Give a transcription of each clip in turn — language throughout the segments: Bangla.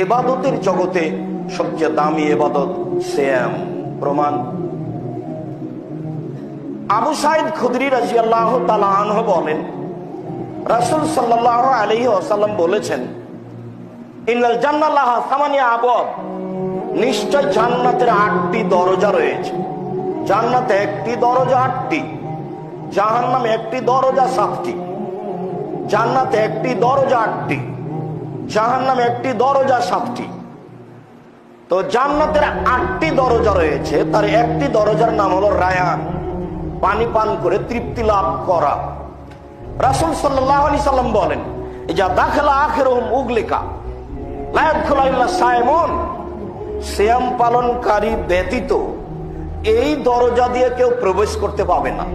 এবাদতের জগতে সবচেয়ে দামি এবাদত শ্যাম প্রমাণ। আবু সাইদ খুদরি রাজি আল্লাহ বলেন, রাসুল সাল্লাহ আসাল্লাম বলেছেন জান্নাতের আটটি দরজা রয়েছে। একটি দরজা আটটি একটি দরজা সাতটি, জান্নাতে একটি দরজা আটটি। জাহান নামে একটি দরজা, সাতটি। তো জান্নাতের আটটি দরজা রয়েছে, তার একটি দরজার নাম হলো রায়ান। পানি পান করে তৃপ্তি লাভ করা। রাসুল সাল্লাহ আলি সাল্লাম বলেন যা দাখলা আখের উগলিকা সায়মন শ্যাম পালনকারী ব্যতীত এই দরজা দিয়ে কেউ প্রবেশ করতে পাবে না।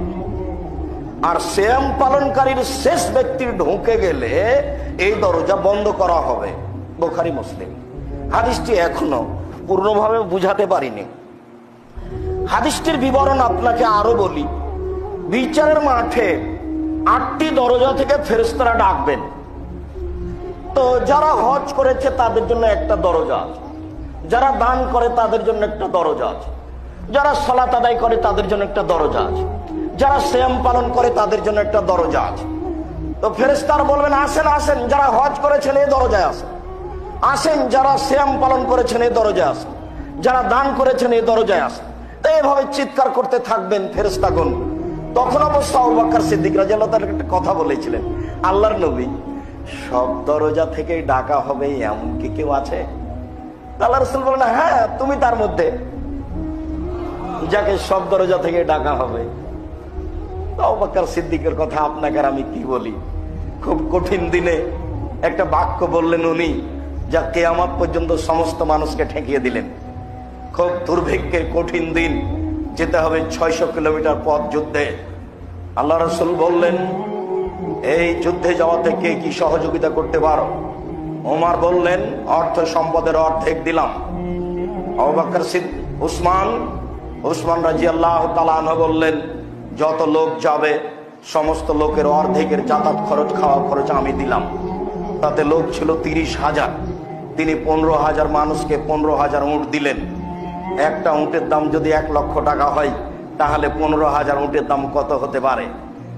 আর শ্যাম পালনকারীর শেষ ব্যক্তির ঢুকে গেলে এই দরজা বন্ধ করা হবে। বোখারি, মুসলিম। হাদিসটি এখনও পূর্ণভাবে বুঝাতে পারিনি। হাদিসটির বিবরণ আপনাকে আরও বলি। বিচারের মাঠে আটটি দরজা থেকে ফেরেস্তারা ডাকবেন। তো যারা হজ করেছে, তাদের জন্য একটা দরজা আছে। যারা দান করে, তাদের জন্য একটা দরজা আছে। যারা সলাত আদায় করে, তাদের জন্য একটা দরজা আছে। যারা শ্যাম পালন করে, তাদের জন্য একটা দরজা আছে। তো ফেরেস্তার বলবেন, আসেন আসেন, যারা হজ করেছেন এই দরজায় আসেন। আসেন, যারা শ্যাম পালন করেছেন এই দরজায় আসেন। যারা দান করেছেন এই দরজায় আসেন। এইভাবে চিৎকার করতে থাকবেন ফেরেস্তাগণ তখন অবশ্য অবাক্কার সিদ্দিক তাআলা একটা কথা বলেছিলেন, আল্লাহর নবী, সব দরজা থেকেই ডাকা হবে এমন কি কেউ আছে? আল্লাহ রসুল বলেন হ্যাঁ তুমি তার মধ্যে, যাকে সব দরজা থেকে ডাকা হবে অবাক্কার সিদ্দিকের কথা আপনাকে আমি কি বলি? খুব কঠিন দিনে একটা বাক্য বললেন উনি, যা কেয়ামত পর্যন্ত সমস্ত মানুষকে ঠেকিয়ে দিলেন। খুব দুর্ভিক্ষের কঠিন দিন, যেতে হবে ছয়শো কিলোমিটার পথ যুদ্ধে। আল্লাহ রসুল বললেন, এই যুদ্ধে যাওয়াতে কে কি সহযোগিতা করতে পারো? ওমার বললেন, অর্থ সম্পদের অর্ধেক দিলাম। অবাক্কর সিদ উসমান উসমান রাজি আল্লাহ বললেন যত লোক যাবে, সমস্ত লোকের অর্ধেকের যাতায়াত খরচ খাওয়া খরচ আমি দিলাম। তাতে লোক ছিল তিরিশ হাজার। তিনি পনেরো হাজার মানুষকে পনেরো হাজার উঁট দিলেন। একটা উঁটের দাম যদি এক লক্ষ টাকা হয়, তাহলে পনেরো হাজার উঁটের দাম কত হতে পারে?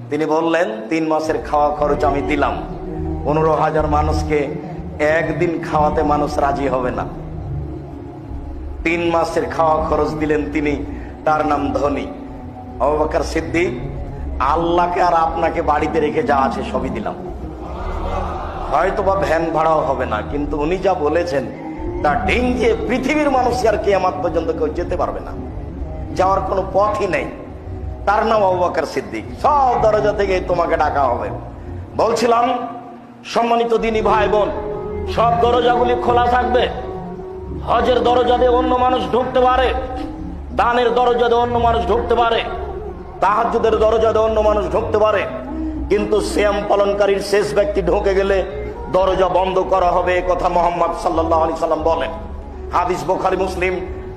তিনি বললেন, তিন মাসের খাওয়া খরচ আমি দিলাম। পনেরো হাজার মানুষকে একদিন খাওয়াতে মানুষ রাজি হবে না। তিন মাসের খাওয়া খরচ দিলেন তিনি, তার নাম ধনী। অবাকার সিদ্দিক, আল্লাহকে আর আপনাকে বাড়িতে রেখে যা আছে সবই দিলাম। হয়তো বা ভ্যান ভাড়াও হবে না, কিন্তু উনি যা বলেছেন, তা ডেঙ্গে পৃথিবীর মানুষ আর কি আমার পর্যন্ত কেউ যেতে পারবে না। যাওয়ার কোনো পথই নেই। তার নাম অবাকার সিদ্দিক। সব দরজা থেকে তোমাকে ডাকা হবে। বলছিলাম, সম্মানিত দিনী ভাই বোন সব দরজাগুলি খোলা থাকবে। হজের দরজা দিয়ে অন্য মানুষ ঢুকতে পারে, দানের দরজা দিয়ে অন্য মানুষ ঢুকতে পারে। তাহাজুদের দরজা অন্য মানুষ ঢুকতে পারে। কিন্তু শ্যাম পালনকারীর শেষ ব্যক্তি ঢুকে গেলে দরজা বন্ধ করা হবে কথা মোহাম্মদ সাল্লাহ আলি সাল্লাম বলেন। হাদিস বোখারি, মুসলিম,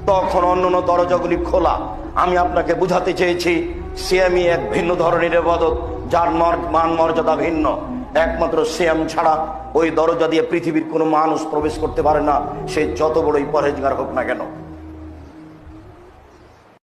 তখন অন্য দরজাগুলি খোলা। আমি আপনাকে বুঝাতে চেয়েছি সিয়ামি এক ভিন্ন ধরনের এবাদত যার মান মর্যাদা ভিন্ন। একমাত্র শ্যাম ছাড়া ওই দরজা দিয়ে পৃথিবীর কোনো মানুষ প্রবেশ করতে পারে না। সে যত বড়ই পরেজগার হোক না কেন।